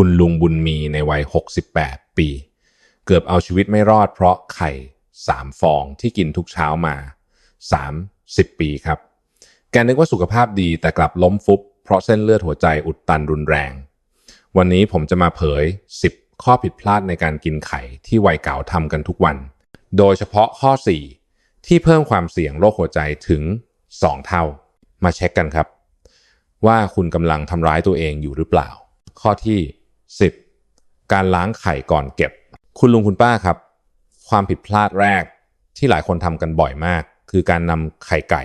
คุณลุงบุญมีในวัย 68 ปี เกือบเอาชีวิตไม่รอดเพราะไข่ 3 ฟองที่กินทุกเช้ามา 30 ปีครับ แกนึกว่าสุขภาพดีแต่กลับล้มฟุบ เพราะเส้นเลือดหัวใจอุดตันรุนแรง วันนี้ผมจะมาเผย 10 ข้อผิดพลาดในการกินไข่ที่วัยเก่าทำกันทุกวัน โดยเฉพาะข้อ 4 ที่เพิ่มความเสี่ยงโรคหัวใจถึง 2 เท่า มาเช็คกันครับ ว่าคุณกำลังทำร้ายตัวเองอยู่หรือเปล่า ข้อที่ 10 การล้างไข่ก่อนเก็บ คุณลุงคุณป้าครับ ความผิดพลาดแรกที่หลายคนทำกันบ่อยมาก คือการนำไข่ไก่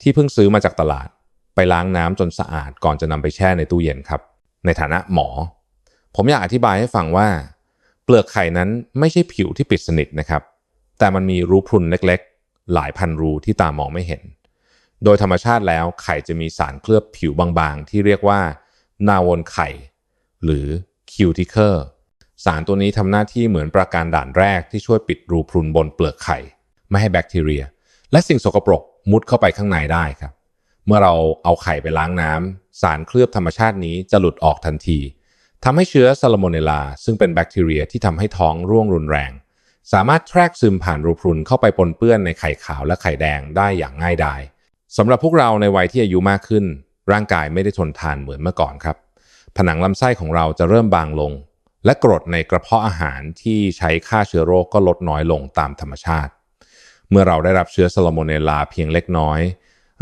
ที่เพิ่งซื้อมาจากตลาด ไปล้างน้ำจนสะอาดก่อนจะนำไปแช่ในตู้เย็นครับ ในฐานะหมอ ผมอยากอธิบายให้ฟังว่า เปลือกไข่นั้นไม่ใช่ผิวที่ปิดสนิทนะครับ แต่มันมีรูพรุนเล็กๆ หลายพันรูที่ตามองไม่เห็น โดยธรรมชาติแล้วไข่จะมีสารเคลือบผิวบางๆ ที่เรียกว่า นาวนไข่ หรือคิวติเคอร์สารตัวนี้ทำหน้าที่เหมือนประการด่านแรกที่ช่วยปิดรูพรุนบนเปลือกไข่ ไม่ให้แบคทีเรีย และสิ่งสกปรกมุดเข้าไปข้างในได้ครับ เมื่อเราเอาไข่ไปล้างน้ำสารเคลือบธรรมชาตินี้จะหลุดออกทันทีทำให้เชื้อซาลโมเนลลาซึ่งเป็นแบคทีเรียที่ทำให้ท้องร่วงรุนแรง สามารถแทรกซึมผ่านรูพรุนเข้าไปปนเปื้อนในไข่ขาวและไข่แดงได้อย่างง่ายดายสำหรับพวกเราในวัยที่อายุมากขึ้น ร่างกายไม่ได้ทนทานเหมือนเมื่อก่อนครับ ผนังลำไส้ของเราจะเริ่มบางลง และกรดในกระเพาะอาหารที่ใช้ฆ่าเชื้อโรคก็ลดน้อยลงตามธรรมชาติ เมื่อเราได้รับเชื้อซาลโมเนลลาเพียงเล็กน้อย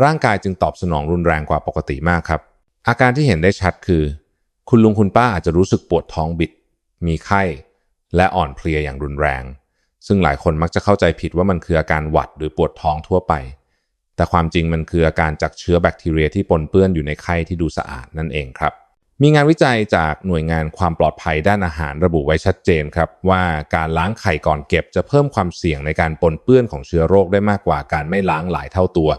ร่างกายจึงตอบสนองรุนแรงกว่าปกติมากครับ อาการที่เห็นได้ชัดคือ คุณลุงคุณป้าอาจจะรู้สึกปวดท้องบิด มีไข้ และอ่อนเพลียอย่างรุนแรง ซึ่งหลายคนมักจะเข้าใจผิดว่ามันคืออาการหวัดหรือปวดท้องทั่วไปแต่ความจริงมันคืออาการจากเชื้อแบคทีเรียที่ปนเปื้อนอยู่ในไข้ที่ดูสะอาดนั่นเองครับ มีงานวิจัยจากหน่วยงานความปลอดภัยด้านอาหารระบุไว้ชัดเจนครับ ว่าการล้างไข่ก่อนเก็บจะเพิ่มความเสี่ยงในการปนเปื้อนของเชื้อโรคได้มากกว่าการไม่ล้างหลายเท่าตัว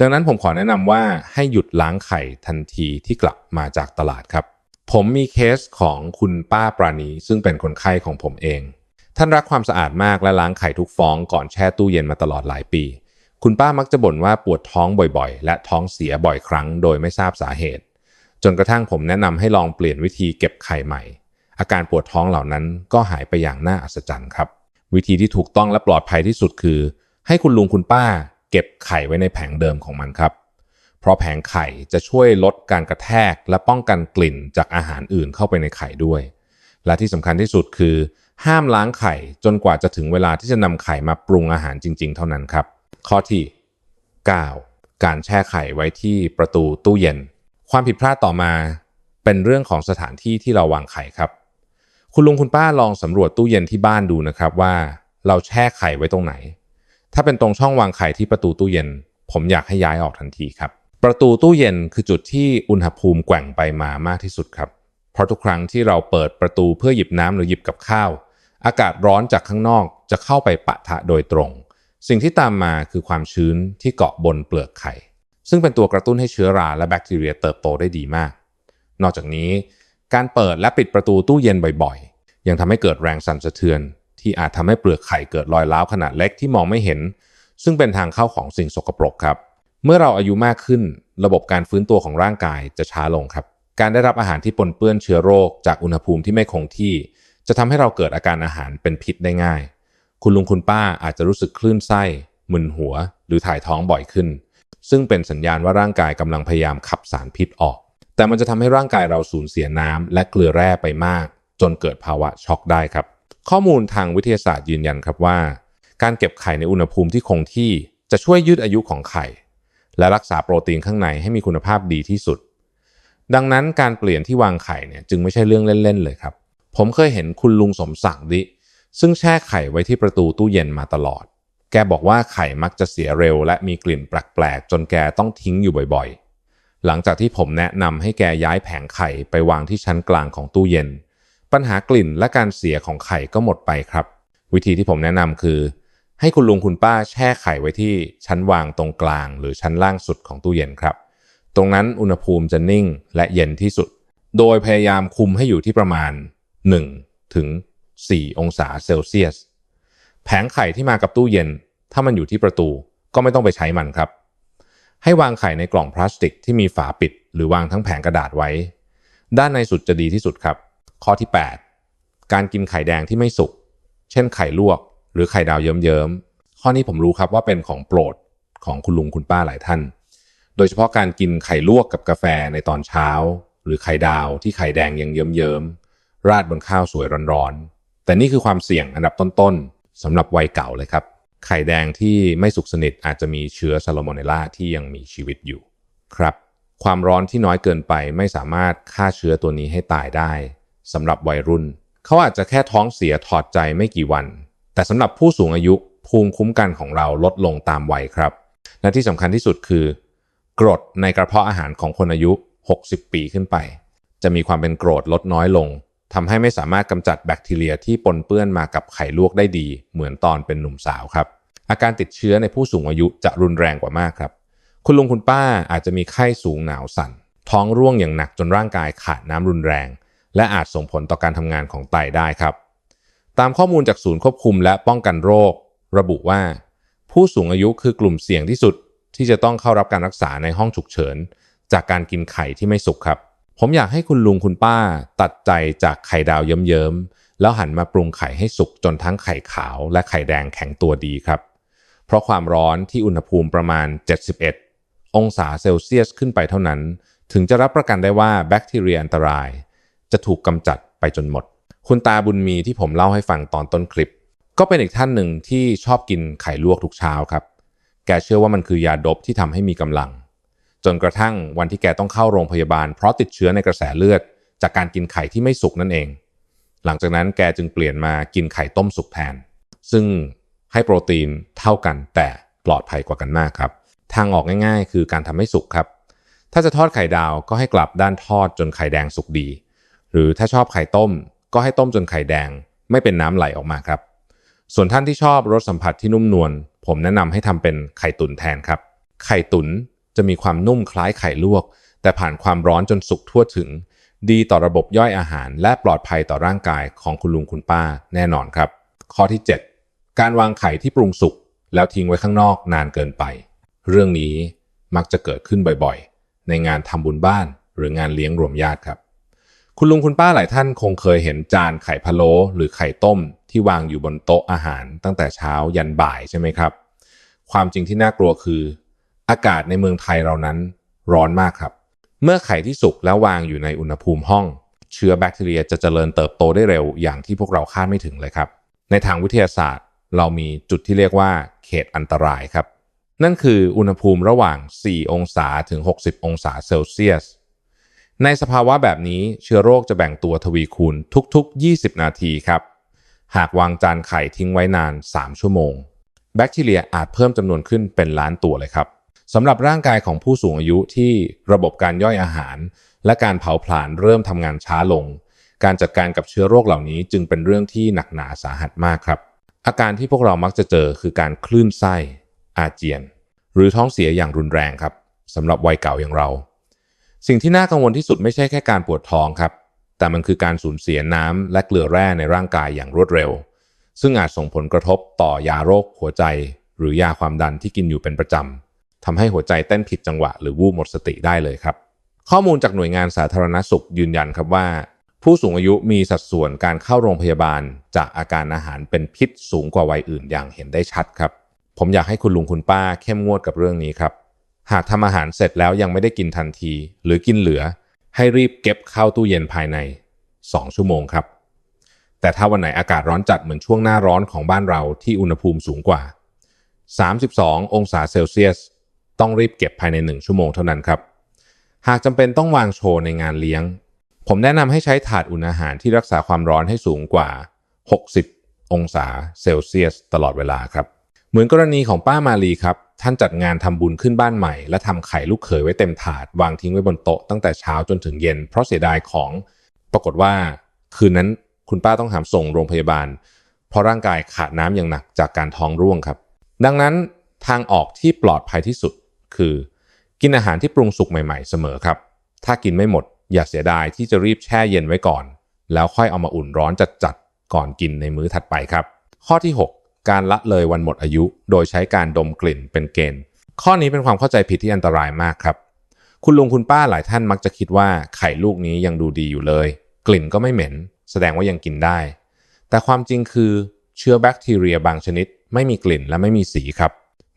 ดังนั้นผมขอแนะนำว่าให้หยุดล้างไข่ทันทีที่กลับมาจากตลาดครับ ผมมีเคสของคุณป้าปราณีซึ่งเป็นคนไข้ของผมเอง ท่านรักความสะอาดมากและล้างไข่ทุกฟองก่อนแช่ตู้เย็นมาตลอดหลายปี คุณป้ามักจะบ่นว่าปวดท้องบ่อยๆ และท้องเสียบ่อยครั้ง โดยไม่ทราบสาเหตุ จนกระทั่งผมแนะนำให้ลองเปลี่ยนวิธีเก็บไข่ใหม่ อาการปวดท้องเหล่านั้นก็หายไปอย่างน่าอัศจรรย์ครับ วิธีที่ถูกต้องและปลอดภัยที่สุดคือ ให้คุณลุงคุณป้า เก็บไข่ไว้ในแผงเดิมของมันครับ เพราะแผงไข่จะช่วยลดการกระแทกและป้องกันกลิ่นจากอาหารอื่นเข้าไปในไข่ด้วย และที่สำคัญที่สุดคือ ห้ามล้างไข่จนกว่าจะถึงเวลาที่จะนำไข่มาปรุงอาหารจริง ๆ เท่านั้นครับ ข้อที่ 9. การแช่ไข่ไว้ที่ประตูตู้เย็น ความผิดพลาดต่อมาเป็นเรื่องของสถานที่ที่เราวางไข่ครับ คุณลุงคุณป้าลองสำรวจตู้เย็นที่บ้านดูนะครับว่าเราแช่ไข่ไว้ตรงไหน ถ้าเป็นตรงช่องวางไข่ที่ประตูตู้เย็น ผมอยากให้ย้ายออกทันทีครับ ประตูตู้เย็นคือจุดที่อุณหภูมิแกว่งไปมามากที่สุดครับ เพราะทุกครั้งที่เราเปิดประตูเพื่อหยิบน้ำหรือหยิบกับข้าว อากาศร้อนจากข้างนอกจะเข้าไปปะทะโดยตรง สิ่งที่ตามมาคือความชื้นที่เกาะบนเปลือกไข่ ซึ่งเป็นตัวกระตุ้นให้เชื้อราและแบคทีเรียเติบโตได้ดีมาก นอกจากนี้การเปิดและปิดประตูตู้เย็นบ่อยๆ ยังทำให้เกิดแรงสั่นสะเทือน ที่อาจทำให้เปลือกไข่เกิดรอยร้าวขนาดเล็กที่มองไม่เห็น ซึ่งเป็นทางเข้าของสิ่งสกปรกครับ เมื่อเราอายุมากขึ้น ระบบการฟื้นตัวของร่างกายจะช้าลงครับ การได้รับอาหารที่ปนเปื้อนเชื้อโรค จากอุณหภูมิที่ไม่คงที่ จะทำให้เราเกิดอาการอาหารเป็นพิษได้ง่าย คุณลุงคุณป้าอาจจะรู้สึกคลื่นไส้มึนหัว หรือถ่ายท้องบ่อยขึ้น ซึ่งเป็นสัญญาณว่าร่างกายกำลังพยายามขับสารพิษออก แต่มันจะทำให้ร่างกายเราสูญเสียน้ำและเกลือแร่ไปมาก จนเกิดภาวะช็อกได้ครับ ข้อมูลทางวิทยาศาสตร์ยืนยันครับว่า การเก็บไข่ในอุณหภูมิที่คงที่จะช่วยยืดอายุของไข่ และรักษาโปรตีนข้างในให้มีคุณภาพดีที่สุด ดังนั้นการเปลี่ยนที่วางไข่เนี่ยจึงไม่ใช่เรื่องเล่นๆเลยครับ ผมเคยเห็นคุณลุงสมศักดิ์ดิซึ่งแช่ไข่ไว้ที่ประตูตู้เย็นมาตลอด แกบอกว่าไข่มักจะเสียเร็ว และมีกลิ่นแปลกๆ จนแกต้องทิ้งอยู่บ่อยๆ หลังจากที่ผมแนะนำให้แกย้ายแผงไข่ไปวางที่ชั้นกลางของตู้เย็น ปัญหากลิ่นและการเสียของไข่ก็หมดไปครับ วิธีที่ผมแนะนำคือ ให้คุณลุงคุณป้าแช่ไข่ไว้ที่ชั้นวางตรงกลาง หรือชั้นล่างสุดของตู้เย็นครับ ตรงนั้นอุณหภูมิจะนิ่งและเย็นที่สุด โดยพยายามคุมให้อยู่ที่ประมาณ1ถึง4องศาเซลเซียส แผงไข่ที่มากับตู้เย็น ถ้ามันอยู่ที่ประตูก็ไม่ต้องไปใช้มันครับ ให้วางไข่ในกล่องพลาสติกที่มีฝาปิด หรือวางทั้งแผงกระดาษไว้ ด้านในสุดจะดีที่สุดครับ ข้อที่ 8 การกินไข่แดงที่ไม่สุก เช่นไข่ลวก หรือไข่ดาวเยิ้มๆข้อนี้ผมรู้ครับว่าเป็นของโปรดของคุณลุงคุณป้าหลายท่าน โดยเฉพาะการกินไข่ลวกกับกาแฟในตอนเช้า หรือไข่ดาวที่ไข่แดงยังเยิ้มๆราดบนข้าวสวยร้อนๆแต่นี่คือความเสี่ยงอันดับต้นๆ สำหรับวัยเก่าเลยครับ ไข่แดงที่ไม่สุกสนิทอาจจะมีเชื้อซาโลโมเนลลาที่ยังมีชีวิตอยู่ครับ ความร้อนที่น้อยเกินไปไม่สามารถฆ่าเชื้อตัวนี้ให้ตายได้สำหรับวัยรุ่น เขาอาจจะแค่ท้องเสียถอดใจไม่กี่วัน แต่สำหรับผู้สูงอายุภูมิคุ้มกันของเราลดลงตามวัยครับ และที่สำคัญที่สุดคือ กรดในกระเพาะอาหารของคนอายุ 60 ปีขึ้นไป จะมีความเป็นกรดลดน้อยลง ทำให้ไม่สามารถกำจัดแบคทีเรียที่ปนเปื้อนมากับไข่ลวกได้ดี เหมือนตอนเป็นหนุ่มสาวครับ อาการติดเชื้อในผู้สูงอายุจะรุนแรงกว่ามากครับ คุณลุงคุณป้าอาจจะมีไข้สูงหนาวสั่น ท้องร่วงอย่างหนักจนร่างกายขาดน้ำรุนแรง และอาจส่งผลต่อการทำงานของไตได้ครับ ตามข้อมูลจากศูนย์ควบคุมและป้องกันโรค ระบุว่า ผู้สูงอายุคือกลุ่มเสี่ยงที่สุดที่จะต้องเข้ารับการรักษาในห้องฉุกเฉิน จากการกินไข่ที่ไม่สุกครับ ผมอยากให้คุณลุงคุณป้าตัดใจจากไข่ดาวเยิ้มๆแล้วหันมาปรุงไข่ให้สุกจนทั้งไข่ขาวและไข่แดงแข็งตัวดีครับ เพราะความร้อนที่อุณหภูมิประมาณ 71 องศาเซลเซียสขึ้นไปเท่านั้น ถึงจะรับประกันได้ว่าแบคทีเรียอันตราย จะถูกกำจัดไปจนหมด คุณตาบุญมีที่ผมเล่าให้ฟังตอนต้นคลิป ก็เป็นอีกท่านหนึ่งที่ชอบกินไข่ลวกทุกเช้าครับ แกเชื่อว่ามันคือยาดบที่ทำให้มีกำลัง จนกระทั่งวันที่แกต้องเข้าโรงพยาบาล เพราะติดเชื้อในกระแสเลือด จากการกินไข่ที่ไม่สุกนั่นเอง หลังจากนั้นแกจึงเปลี่ยนมากินไข่ต้มสุกแทน ซึ่งให้โปรตีนเท่ากันแต่ปลอดภัยกว่ากันมากครับ ทางออกง่ายๆ คือการทำให้สุกครับ ถ้าจะทอดไข่ดาวก็ให้กลับด้านทอดจนไข่แดงสุกดี หรือถ้าชอบไข่ต้ม ก็ให้ต้มจนไข่แดง ไม่เป็นน้ำไหลออกมาครับ ส่วนท่านที่ชอบรสสัมผัสที่นุ่มนวลผมแนะนำให้ทำเป็นไข่ตุ๋นแทนครับ ไข่ตุ๋น จะมีความนุ่มคล้ายไข่ลวก แต่ผ่านความร้อนจนสุกทั่วถึง ดีต่อระบบย่อยอาหาร และปลอดภัยต่อร่างกายของคุณลุงคุณป้าแน่นอนครับ ข้อที่ 7 การวางไข่ที่ปรุงสุกแล้วทิ้งไว้ข้างนอกนานเกินไป เรื่องนี้มักจะเกิดขึ้นบ่อยๆ ในงานทำบุญบ้าน หรืองานเลี้ยงรวมญาติครับ คุณลุงคุณป้าหลายท่านคงเคยเห็นจานไข่พะโล้หรือไข่ต้มที่วางอยู่บนโต๊ะอาหารตั้งแต่เช้ายันบ่ายใช่ไหมครับ ความจริงที่น่ากลัวคือ อากาศในเมืองไทยเรานั้นร้อนมากครับ เมื่อไข่ที่สุกแล้ววางอยู่ในอุณหภูมิห้อง เชื้อแบคทีเรียจะเจริญเติบโตได้เร็วอย่างที่พวกเราคาดไม่ถึงเลยครับ ในทางวิทยาศาสตร์ เรามีจุดที่เรียกว่า เขตอันตรายครับ นั่นคืออุณหภูมิระหว่าง 4 องศาถึง 60 องศาเซลเซียส ในสภาวะแบบนี้เชื้อโรคจะแบ่งตัวทวีคูณทุกๆ 20 นาทีครับ หากวางจานไข่ทิ้งไว้นาน 3 ชั่วโมง แบคทีเรียอาจเพิ่มจำนวนขึ้นเป็นล้านตัวเลยครับ สำหรับร่างกายของผู้สูงอายุที่ระบบการย่อยอาหาร และการเผาผลาญเริ่มทำงานช้าลง การจัดการกับเชื้อโรคเหล่านี้จึงเป็นเรื่องที่หนักหนาสาหัสมากครับ อาการที่พวกเรามักจะเจอคือการคลื่นไส้ อาเจียน หรือท้องเสียอย่างรุนแรงครับสำหรับวัยเก่าอย่างเรา สิ่งที่น่ากังวลที่สุดไม่ใช่แค่การปวดท้องครับ แต่มันคือการสูญเสียน้ำและเกลือแร่ในร่างกายอย่างรวดเร็ว ซึ่งอาจส่งผลกระทบต่อยาโรคหัวใจ หรือยาความดันที่กินอยู่เป็นประจำ ทำให้หัวใจเต้นผิดจังหวะ หรือวูบหมดสติได้เลยครับ ข้อมูลจากหน่วยงานสาธารณสุขยืนยันครับว่า ผู้สูงอายุมีสัดส่วนการเข้าโรงพยาบาล จากอาการอาหารเป็นพิษสูงกว่าวัยอื่นอย่างเห็นได้ชัดครับ ผมอยากให้คุณลุงคุณป้าเข้มงวดกับเรื่องนี้ครับ หากทำอาหารเสร็จแล้วยังไม่ได้กินทันที หรือกินเหลือ ให้รีบเก็บเข้าตู้เย็นภายใน 2 ชั่วโมงครับ แต่ถ้าวันไหนอากาศร้อนจัดเหมือนช่วงหน้าร้อนของบ้านเราที่อุณหภูมิสูงกว่า 32 องศาเซลเซียส ต้องรีบเก็บภายใน 1 ชั่วโมงเท่านั้นครับ หากจำเป็นต้องวางโชว์ในงานเลี้ยง ผมแนะนำให้ใช้ถาดอุ่นอาหารที่รักษาความร้อนให้สูงกว่า 60 องศาเซลเซียส ตลอดเวลาครับ เหมือนกรณีของป้ามาลีครับ ท่านจัดงานทำบุญขึ้นบ้านใหม่ และทำไข่ลูกเขยไว้เต็มถาด วางทิ้งไว้บนโต๊ะตั้งแต่เช้าจนถึงเย็น เพราะเสียดายของ ปรากฏว่า คืนนั้นคุณป้าต้องหามส่งโรงพยาบาล เพราะร่างกายขาดน้ำอย่างหนักจากการท้องร่วงครับ ดังนั้นทางออกที่ปลอดภัยที่สุด คือ กินอาหารที่ปรุงสุกใหม่ๆเสมอครับ ถ้ากินไม่หมดอย่าเสียดายที่จะรีบแช่เย็นไว้ก่อน แล้วค่อยเอามาอุ่นร้อนจัดๆก่อนกินในมื้อถัดไปครับ ข้อที่ 6 การละเลยวันหมดอายุ โดยใช้การดมกลิ่นเป็นเกณฑ์ ข้อนี้เป็นความเข้าใจผิดที่อันตรายมากครับ คุณลุงคุณป้าหลายท่านมักจะคิดว่าไข่ลูกนี้ยังดูดีอยู่เลย กลิ่นก็ไม่เหม็น แสดงว่ายังกินได้ แต่ความจริงคือเชื้อแบคทีเรียบางชนิด ไม่มีกลิ่นและไม่มีสีครับ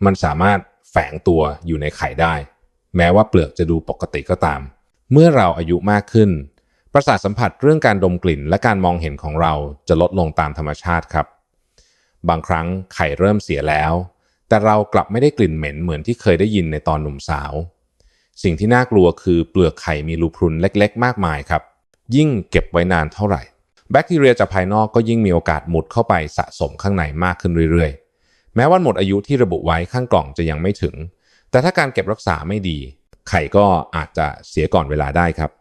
มันสามารถ แฝงตัวอยู่ในไข่ได้ แม้ว่าเปลือกจะดูปกติก็ตาม เมื่อเราอายุมากขึ้น ประสาทสัมผัสเรื่องการดมกลิ่น และการมองเห็นของเราจะลดลงตามธรรมชาติครับ บางครั้งไข่เริ่มเสียแล้ว แต่เรากลับไม่ได้กลิ่นเหม็นเหมือนที่เคยได้ยินในตอนหนุ่มสาว สิ่งที่น่ากลัวคือเปลือกไข่มีรูพรุนเล็ก ๆ มากมายครับ ยิ่งเก็บไว้นานเท่าไหร่แบคทีเรียจากภายนอกก็ยิ่งมีโอกาสหมุดเข้าไปสะสมข้างในมากขึ้นเรื่อยๆ แม้วันหมดอายุที่ระบุไว้ข้างกล่องจะยังไม่ถึง แต่ถ้าการเก็บรักษาไม่ดี ไข่ก็อาจจะเสียก่อนเวลาได้ครับ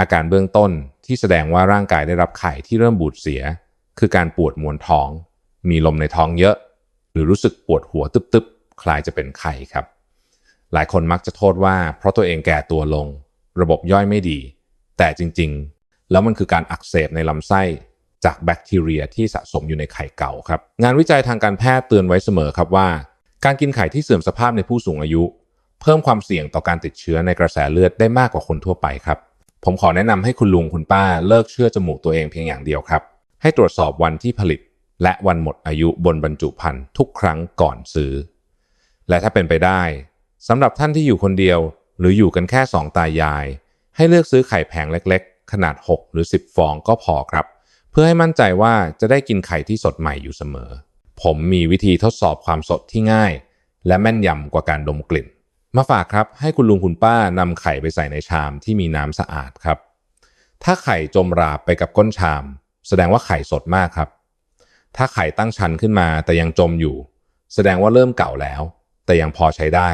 อาการเบื้องต้นที่แสดงว่าร่างกายได้รับไข่ที่เริ่มบูดเสีย คือการปวดมวนท้อง มีลมในท้องเยอะ หรือรู้สึกปวดหัวตึบๆ คล้ายจะเป็นไข่ครับ หลายคนมักจะโทษว่า เพราะตัวเองแก่ตัวลง ระบบย่อยไม่ดี แต่จริงๆ แล้วมันคือการอักเสบในลำไส้ จากแบคทีเรียที่สะสมอยู่ในไข่เก่าครับ งานวิจัยทางการแพทย์เตือนไว้เสมอครับว่า การกินไข่ที่เสื่อมสภาพในผู้สูงอายุ เพิ่มความเสี่ยงต่อการติดเชื้อในกระแสเลือดได้มากกว่าคนทั่วไปครับ ผมขอแนะนำให้คุณลุงคุณป้าเลิกเชื่อจมูกตัวเองเพียงอย่างเดียวครับ ให้ตรวจสอบวันที่ผลิต และวันหมดอายุบนบรรจุภัณฑ์ทุกครั้งก่อนซื้อ และถ้าเป็นไปได้สำหรับท่านที่อยู่คนเดียว หรืออยู่กันแค่สองตายาย ให้เลือกซื้อไข่แผงเล็ก ๆ ขนาด 6 หรือ 10 ฟองก็พอครับ เพื่อให้มั่นใจว่าจะได้กินไข่ที่สดใหม่อยู่เสมอ ผมมีวิธีทดสอบความสดที่ง่าย และแม่นยำกว่าการดมกลิ่น มาฝากครับให้คุณลุงคุณป้านำไข่ไปใส่ในชามที่มีน้ำสะอาดครับ ถ้าไข่จมราบไปกับก้นชาม แสดงว่าไข่สดมากครับ ถ้าไข่ตั้งชันขึ้นมาแต่ยังจมอยู่ แสดงว่าเริ่มเก่าแล้ว แต่ยังพอใช้ได้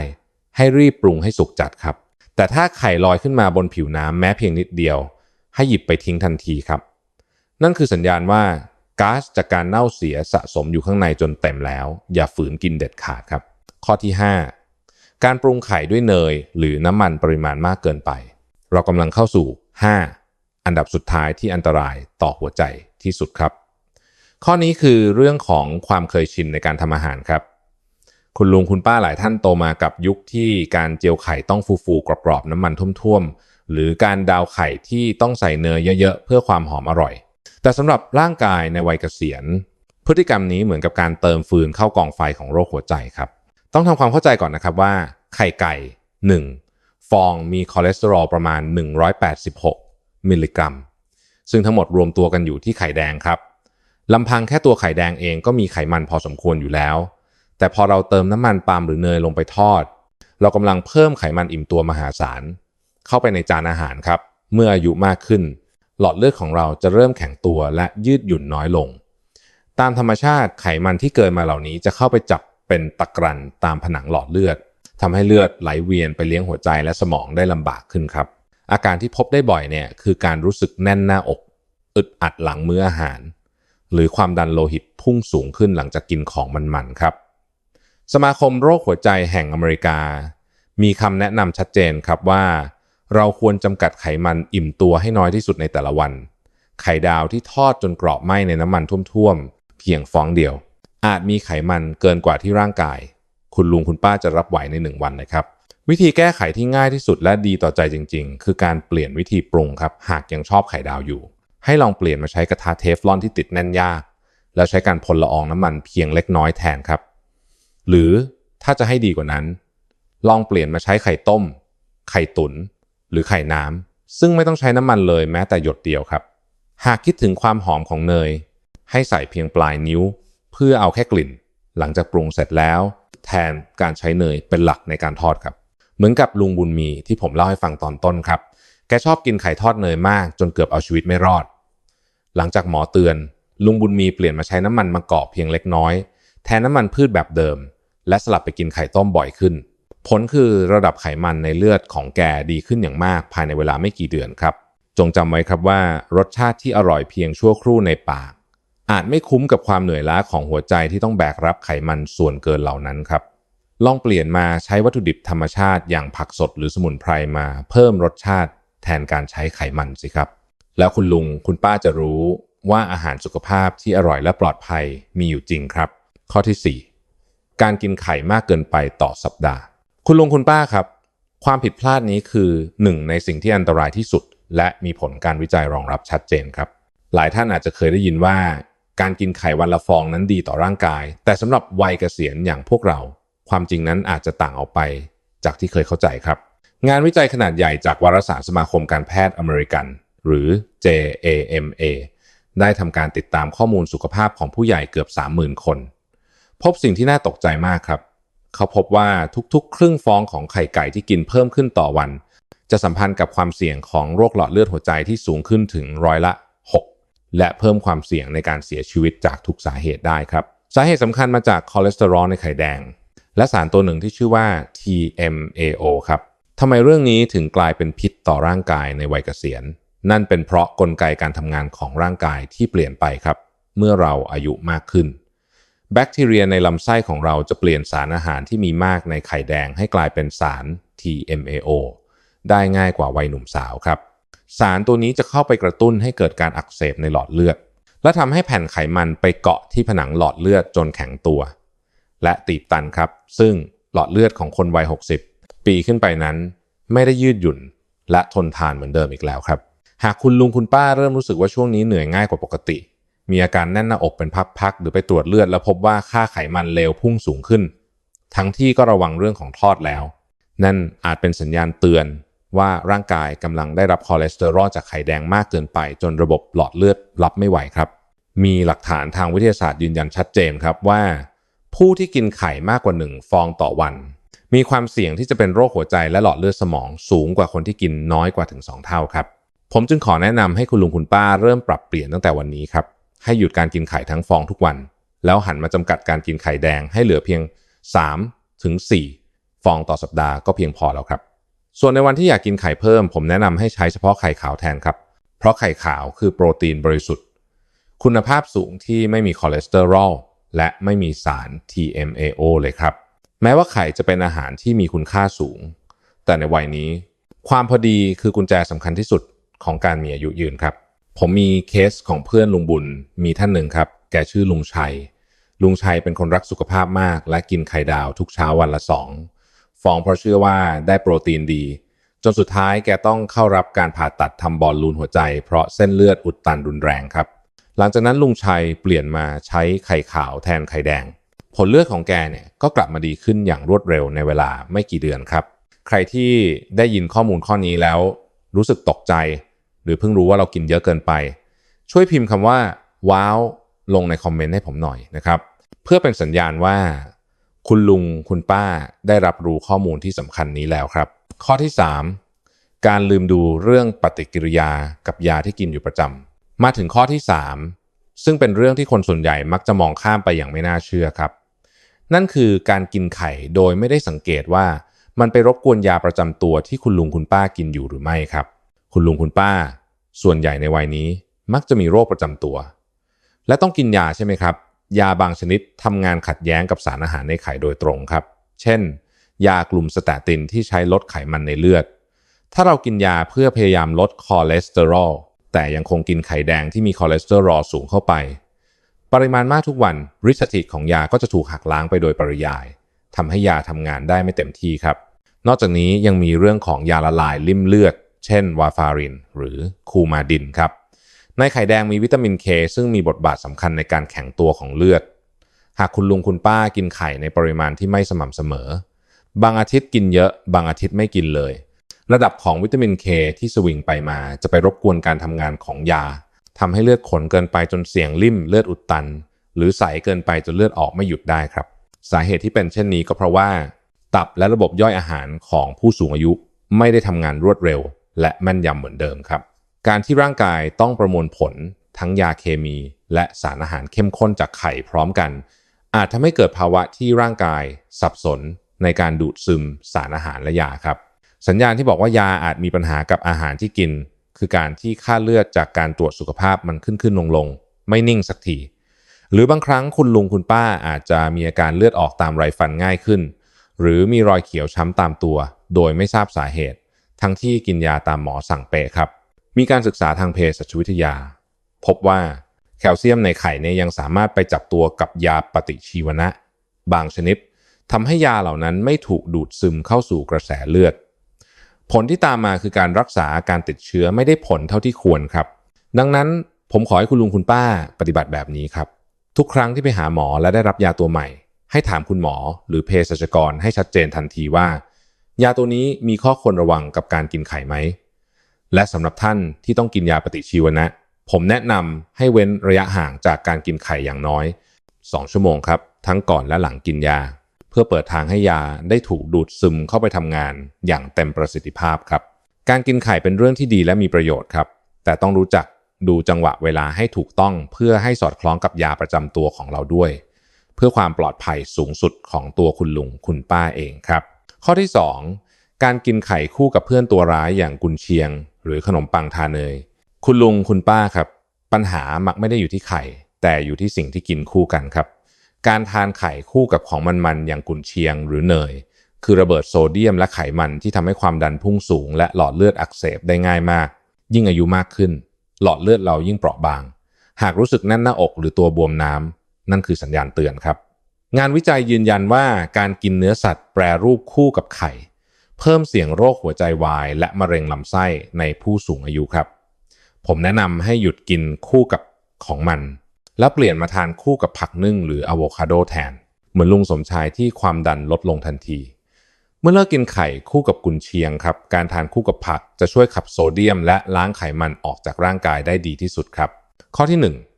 ให้รีบปรุงให้สุกจัดครับ แต่ถ้าไข่ลอยขึ้นมาบนผิวน้ำแม้เพียงนิดเดียว ให้หยิบไปทิ้งทันทีครับ นั่นคือสัญญาณว่าก๊าซจากการเน่าเสียสะสมอยู่ข้างในจนเต็มแล้ว อย่าฝืนกินเด็ดขาดครับ ข้อที่ 5 การปรุงไข่ด้วยเนย หรือน้ำมันปริมาณมากเกินไป เรากำลังเข้าสู่ 5 อันดับสุดท้ายที่อันตรายต่อหัวใจที่สุดครับ ข้อนี้คือเรื่องของความเคยชินในการทำอาหารครับ คุณลุงคุณป้าหลายท่านโตมากับยุคที่การเจียวไข่ต้องฟูๆกรอบๆน้ำมันท่วมๆหรือการดาวไข่ที่ต้องใส่เนยเยอะๆเพื่อความหอมอร่อย แต่สำหรับร่างกายในวัยเกษียณ พฤติกรรมนี้เหมือนกับการเติมฟืนเข้ากองไฟของโรคหัวใจครับ ต้องทำความเข้าใจก่อนนะครับว่าไข่ไก่ 1 ฟองมีคอเลสเตอรอลประมาณ 186 มิลลิกรัม ซึ่งทั้งหมดรวมตัวกันอยู่ที่ไข่แดงครับลำพังแค่ตัวไข่แดงเองก็มีไขมันพอสมควรอยู่แล้ว แต่พอเราเติมน้ำมันปาล์มหรือเนยลงไปทอด เรากำลังเพิ่มไขมันอิ่มตัวมหาศาล เข้าไปในจานอาหารครับ เมื่ออายุมากขึ้น หลอดเลือดของเราจะเริ่มแข็งตัวและยืดหยุ่นน้อยลง ตามธรรมชาติไขมันที่เกินมาเหล่านี้จะเข้าไปจับเป็นตะกรันตามผนังหลอดเลือดทำให้เลือดไหลเวียนไปเลี้ยงหัวใจและสมองได้ลำบากขึ้นครับ อาการที่พบได้บ่อยเนี่ยคือการรู้สึกแน่นหน้าอก อึดอัดหลังมื้ออาหาร หรือความดันโลหิตพุ่งสูงขึ้นหลังจากกินของมันๆครับ สมาคมโรคหัวใจแห่งอเมริกา มีคำแนะนำชัดเจนครับว่า เราควรจำกัดไขมันอิ่มตัวให้น้อยที่สุดในแต่ละวัน ไข่ดาวที่ทอดจนกรอบไหม้ในน้ำมันท่วมๆ เพียงฟองเดียว อาจมีไขมันเกินกว่าที่ร่างกาย คุณลุงคุณป้าจะรับไหวในหนึ่งวันนะครับ วิธีแก้ไขที่ง่ายที่สุดและดีต่อใจจริง ๆ คือการเปลี่ยนวิธีปรุงครับ หากยังชอบไข่ดาวอยู่ ให้ลองเปลี่ยนมาใช้กระทะเทฟลอนที่ติดแน่นยาก แล้วใช้การพ่นละอองน้ำมันเพียงเล็กน้อยแทนครับ หรือถ้าจะให้ดีกว่านั้น ลองเปลี่ยนมาใช้ไข่ต้ม ไข่ตุน๋น หรือไข่น้ำซึ่งไม่ต้องใช้น้ำมันเลยแม้แต่หยดเดียวครับ หากคิดถึงความหอมของเนย ให้ใส่เพียงปลายนิ้ว เพื่อเอาแค่กลิ่น หลังจากปรุงเสร็จแล้ว แทนการใช้เนยเป็นหลักในการทอดครับ เหมือนกับลุงบุญมีที่ผมเล่าให้ฟังตอนต้นครับ แกชอบกินไข่ทอดเนยมาก จนเกือบเอาชีวิตไม่รอด หลังจากหมอเตือน ลุงบุญมีเปลี่ยนมาใช้น้ำมันมะกอกเพียงเล็กน้อย แทนน้ำมันพืชแบบเดิม และสลับไปกินไข่ต้มบ่อยขึ้น ผลคือระดับไขมันในเลือดของแกดีขึ้นอย่างมากภายในเวลาไม่กี่เดือนครับ จงจำไว้ครับว่ารสชาติที่อร่อยเพียงชั่วครู่ในปาก อาจไม่คุ้มกับความเหนื่อยล้าของหัวใจที่ต้องแบกรับไขมันส่วนเกินเหล่านั้นครับ ลองเปลี่ยนมาใช้วัตถุดิบธรรมชาติอย่างผักสดหรือสมุนไพรมาเพิ่มรสชาติ แทนการใช้ไขมันสิครับ แล้วคุณลุงคุณป้าจะรู้ว่าอาหารสุขภาพที่อร่อยและปลอดภัยมีอยู่จริงครับ ข้อที่ 4 การกินไข่มากเกินไปต่อสัปดาห์ คุณลุงคุณป้าครับ ความผิดพลาดนี้คือหนึ่งในสิ่งที่อันตรายที่สุด และมีผลการวิจัยรองรับชัดเจนครับ หลายท่านอาจจะเคยได้ยินว่า การกินไข่วันละฟองนั้นดีต่อร่างกาย แต่สำหรับวัยเกษียณอย่างพวกเรา ความจริงนั้นอาจจะต่างออกไป จากที่เคยเข้าใจครับ งานวิจัยขนาดใหญ่จากวารสารสมาคมการแพทย์อเมริกัน หรือ JAMA ได้ทำการติดตามข้อมูลสุขภาพของผู้ใหญ่เกือบ 30,000 คน พบสิ่งที่น่าตกใจมากครับ เขาพบว่าทุกๆ ครึ่งฟองของไข่ไก่ที่กินเพิ่มขึ้นต่อวัน จะสัมพันธ์กับความเสี่ยงของโรคหลอดเลือดหัวใจที่สูงขึ้นถึงร้อยละ 6 และเพิ่มความเสี่ยงในการเสียชีวิตจากทุกสาเหตุได้ครับ สาเหตุสำคัญมาจากคอเลสเตอรอลในไข่แดง และสารตัวหนึ่งที่ชื่อว่า TMAO ครับทำไมเรื่องนี้ถึงกลายเป็นพิษต่อร่างกายในวัยเกษียณ นั่นเป็นเพราะกลไกการทำงานของร่างกายที่เปลี่ยนไปครับ เมื่อเราอายุมากขึ้น แบคทีเรียในลำไส้ของเราจะเปลี่ยนสารอาหารที่มีมากในไข่แดงให้กลายเป็นสาร TMAO ได้ง่ายกว่าวัยหนุ่มสาวครับ สารตัวนี้จะเข้าไปกระตุ้นให้เกิดการอักเสบในหลอดเลือด และทำให้แผ่นไขมันไปเกาะที่ผนังหลอดเลือดจนแข็งตัว และตีบตันครับ ซึ่งหลอดเลือดของคนวัย 60 ปีขึ้นไปนั้น ไม่ได้ยืดหยุ่น และทนทานเหมือนเดิมอีกแล้วครับ หากคุณลุงคุณป้าเริ่มรู้สึกว่าช่วงนี้เหนื่อยง่ายกว่าปกติ มีอาการแน่นหน้าอกเป็นพักๆหรือไปตรวจเลือด แล้วพบว่าค่าไขมันเลวพุ่งสูงขึ้น ทั้งที่ก็ระวังเรื่องของทอดแล้ว นั่นอาจเป็นสัญญาณเตือนว่าร่างกายกำลังได้รับคอเลสเตอรอลจากไข่แดงมากเกินไป จนระบบหลอดเลือดรับไม่ไหวครับ มีหลักฐานทางวิทยาศาสตร์ยืนยันชัดเจนครับว่า ผู้ที่กินไข่มากกว่า1ฟองต่อวัน มีความเสี่ยงที่จะเป็นโรคหัวใจและหลอดเลือดสมองสูงกว่าคนที่กินน้อยกว่าถึง 2 เท่าครับ ผมจึงขอแนะนำให้คุณลุงคุณป้าเริ่มปรับเปลี่ยนตั้งแต่วันนี้ครับ ให้หยุดการกินไข่ทั้งฟองทุกวัน แล้วหันมาจำกัดการกินไข่แดงให้เหลือเพียง 3 ถึง 4 ฟองต่อสัปดาห์ก็เพียงพอแล้วครับ ส่วนในวันที่อยากกินไข่เพิ่ม ผมแนะนำให้ใช้เฉพาะไข่ขาวแทนครับ เพราะไข่ขาวคือโปรตีนบริสุทธิ์ คุณภาพสูงที่ไม่มีคอเลสเตอรอลและไม่มีสาร TMAO เลยครับ แม้ว่าไข่จะเป็นอาหารที่มีคุณค่าสูง แต่ในวัยนี้ ความพอดีคือกุญแจสำคัญที่สุดของการมีอายุยืนครับ ผมมีเคสของเพื่อนลุงบุญมีท่านหนึ่งครับ แกชื่อลุงชัย ลุงชัยเป็นคนรักสุขภาพมาก และกินไข่ดาวทุกเช้าวันละสองฟองเพราะเชื่อว่าได้โปรตีนดี จนสุดท้ายแกต้องเข้ารับการผ่าตัดทำบอลลูนหัวใจ เพราะเส้นเลือดอุดตันรุนแรงครับ หลังจากนั้นลุงชัยเปลี่ยนมาใช้ไข่ขาวแทนไข่แดง ผลเลือดของแกเนี่ยก็กลับมาดีขึ้นอย่างรวดเร็วในเวลาไม่กี่เดือนครับ ใครที่ได้ยินข้อมูลข้อนี้แล้ว รู้สึกตกใจ หรือเพิ่งรู้ว่าเรากินเยอะเกินไป ช่วยพิมพ์คำว่า ว้าว ลงในคอมเมนต์ให้ผมหน่อยนะครับ เพื่อเป็นสัญญาณว่า คุณลุงคุณป้าได้รับรู้ข้อมูลที่สำคัญนี้แล้วครับ ข้อที่ 3 การลืมดูเรื่องปฏิกิริยากับยาที่กินอยู่ประจำมาถึงข้อที่ 3 ซึ่งเป็นเรื่องที่คนส่วนใหญ่มักจะมองข้ามไปอย่างไม่น่าเชื่อครับ นั่นคือการกินไข่โดยไม่ได้สังเกตว่ามันไปรบกวนยาประจำตัวที่คุณลุงคุณป้ากินอยู่หรือไม่ครับ คุณลุงคุณป้า ส่วนใหญ่ในวัยนี้มักจะมีโรคประจำตัว และต้องกินยาใช่ไหมครับ ยาบางชนิดทำงานขัดแย้งกับสารอาหารในไข่โดยตรงครับ เช่น ยากลุ่มสเตตินที่ใช้ลดไขมันในเลือด ถ้าเรากินยาเพื่อพยายามลดคอเลสเตอรอลแต่ยังคงกินไข่แดงที่มีคอเลสเตอรอลสูงเข้าไป ปริมาณมากทุกวันฤทธิ์สถิตของยาก็จะถูกหักล้างไปโดยปริยายทำให้ยาทำงานได้ไม่เต็มที่ครับ นอกจากนี้ยังมีเรื่องของยาละลายลิ่มเลือด เช่นวาฟาริน หรือคูมาดินครับในไข่แดงมีวิตามินเคซึ่งมีบทบาทสำคัญในการแข็งตัวของเลือด หากคุณลุงคุณป้ากินไข่ในปริมาณที่ไม่สม่ำเสมอ บางอาทิตย์กินเยอะ บางอาทิตย์ไม่กินเลย ระดับของวิตามินเคที่สวิงไปมา จะไปรบกวนการทำงานของยาทำให้เลือดขนเกินไปจนเสี่ยงลิ่มเลือดอุดตัน หรือใสเกินไปจนเลือดออกไม่หยุดได้ครับ สาเหตุที่เป็นเช่นนี้ก็เพราะว่า ตับและระบบย่อยอาหารของผู้สูงอายุไม่ได้ทำงานรวดเร็ว และแม่นยำเหมือนเดิมครับ การที่ร่างกายต้องประมวลผลทั้งยาเคมี และสารอาหารเข้มข้นจากไข่พร้อมกัน อาจทำให้เกิดภาวะที่ร่างกาย สับสน ในการดูดซึมสารอาหารและยาครับ สัญญาณที่บอกว่ายาอาจมีปัญหากับอาหารที่กิน คือการที่ค่าเลือดจากการตรวจสุขภาพมันขึ้นขึ้นลงลงไม่นิ่งสักทีหรือบางครั้งคุณลุงคุณป้าอาจจะมีอาการเลือดออกตามไรฟันง่ายขึ้น หรือมีรอยเขียวช้ำตามตัว โดยไม่ทราบสาเหตุ ทั้งที่กินยาตามหมอสั่งเปะครับ มีการศึกษาทางเภสัชวิทยา พบว่าแคลเซียมในไข่เนี่ยยังสามารถไปจับตัวกับยาปฏิชีวนะ บางชนิดทำให้ยาเหล่านั้นไม่ถูกดูดซึมเข้าสู่กระแสเลือด ผลที่ตามมาคือการรักษาอาการติดเชื้อไม่ได้ผลเท่าที่ควรครับ ดังนั้นผมขอให้คุณลุงคุณป้าปฏิบัติแบบนี้ครับ ทุกครั้งที่ไปหาหมอและได้รับยาตัวใหม่ ให้ถามคุณหมอหรือเภสัชกรให้ชัดเจนทันทีว่า ยาตัวนี้มีข้อควรระวังกับการกินไข่ไหม และสำหรับท่านที่ต้องกินยาปฏิชีวนะ ผมแนะนำให้เว้นระยะห่างจากการกินไข่อย่างน้อย 2 ชั่วโมงครับ ทั้งก่อนและหลังกินยา เพื่อเปิดทางให้ยาได้ถูกดูดซึมเข้าไปทำงานอย่างเต็มประสิทธิภาพครับ การกินไข่เป็นเรื่องที่ดีและมีประโยชน์ครับ แต่ต้องรู้จักดูจังหวะเวลาให้ถูกต้องเพื่อให้สอดคล้องกับยาประจำตัวของเราด้วย เพื่อความปลอดภัยสูงสุดของตัวคุณลุงคุณป้าเองครับ ข้อที่ 2 การกินไข่คู่กับเพื่อนตัวร้ายอย่างกุนเชียง หรือขนมปังทาเนย คุณลุงคุณป้าครับ ปัญหามักไม่ได้อยู่ที่ไข่ แต่อยู่ที่สิ่งที่กินคู่กันครับ การทานไข่คู่กับของมันๆอย่างกุนเชียงหรือเนย คือระเบิดโซเดียมและไขมันที่ทำให้ความดันพุ่งสูง และหลอดเลือดอักเสบได้ง่ายมาก ยิ่งอายุมากขึ้น หลอดเลือดเรายิ่งเปราะบาง หากรู้สึกแน่นหน้าอกหรือตัวบวมน้ำนั่นคือสัญญาณเตือนครับ งานวิจัยยืนยันว่าการกินเนื้อสัตว์แปรรูปคู่กับไข่ เพิ่มเสี่ยงโรคหัวใจวาย และมะเร็งลำไส้ในผู้สูงอายุครับ ผมแนะนำให้หยุดกินคู่กับของมัน แล้วเปลี่ยนมาทานคู่กับผักนึ่งหรืออะโวคาโดแทน เหมือนลุงสมชายที่ความดันลดลงทันที เมื่อเลิกกินไข่คู่กับกุนเชียงครับ การทานคู่กับผักจะช่วยขับโซเดียม และล้างไขมันออกจากร่างกายได้ดีที่สุดครับ ข้อที่ 1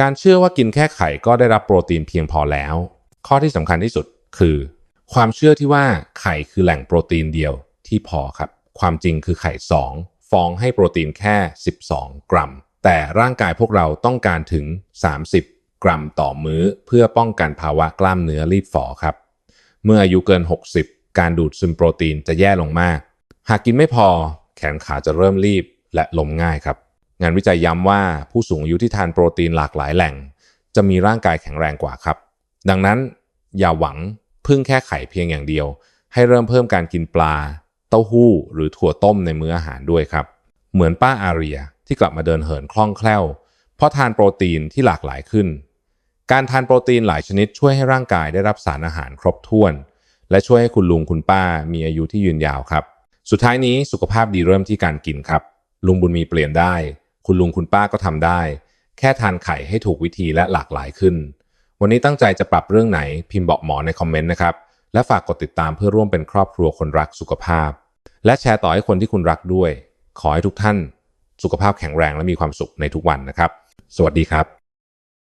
การเชื่อว่ากินแค่ไข่ก็ได้รับโปรตีนเพียงพอแล้ว ข้อที่สำคัญที่สุดคือ ความเชื่อที่ว่าไข่คือแหล่งโปรตีนเดียวที่พอครับ ความจริงคือไข่ 2 ฟองให้โปรตีนแค่ 12 กรัม แต่ร่างกายพวกเราต้องการถึง 30 กรัมต่อมื้อ เพื่อป้องกันภาวะกล้ามเนื้อรีบฝ่อครับ เมื่ออายุเกิน 60 การดูดซึมโปรตีนจะแย่ลงมาก หากกินไม่พอแขนขาจะเริ่มรีบและล้มง่ายครับ งานวิจัยย้ำว่าผู้สูงอายุที่ทานโปรตีนหลากหลายแหล่ง จะมีร่างกายแข็งแรงกว่าครับ ดังนั้นอย่าหวังพึ่งแค่ไข่เพียงอย่างเดียว ให้เริ่มเพิ่มการกินปลา เต้าหู้ หรือถั่วต้มในมื้ออาหารด้วยครับ เหมือนป้าอาเรียที่กลับมาเดินเหินคล่องแคล่ว เพราะทานโปรตีนที่หลากหลายขึ้น การทานโปรตีนหลายชนิดช่วยให้ร่างกายได้รับสารอาหารครบถ้วน และช่วยให้คุณลุงคุณป้ามีอายุที่ยืนยาวครับ สุดท้ายนี้สุขภาพดีเริ่มที่การกินครับ ลุงบุญมีเปลี่ยนได้ คุณลุงคุณป้าก็ทำได้ แค่ทานไข่ให้ถูกวิธีและหลากหลายขึ้น วันนี้ตั้งใจจะปรับเรื่องไหนพิมพ์บอกหมอในคอมเมนต์นะครับ และฝากกดติดตามเพื่อร่วมเป็นครอบครัวคนรักสุขภาพ และแชร์ต่อให้คนที่คุณรักด้วย ขอให้ทุกท่าน สุขภาพแข็งแรงและมีความสุขในทุกวันนะครับ สวัสดีครับ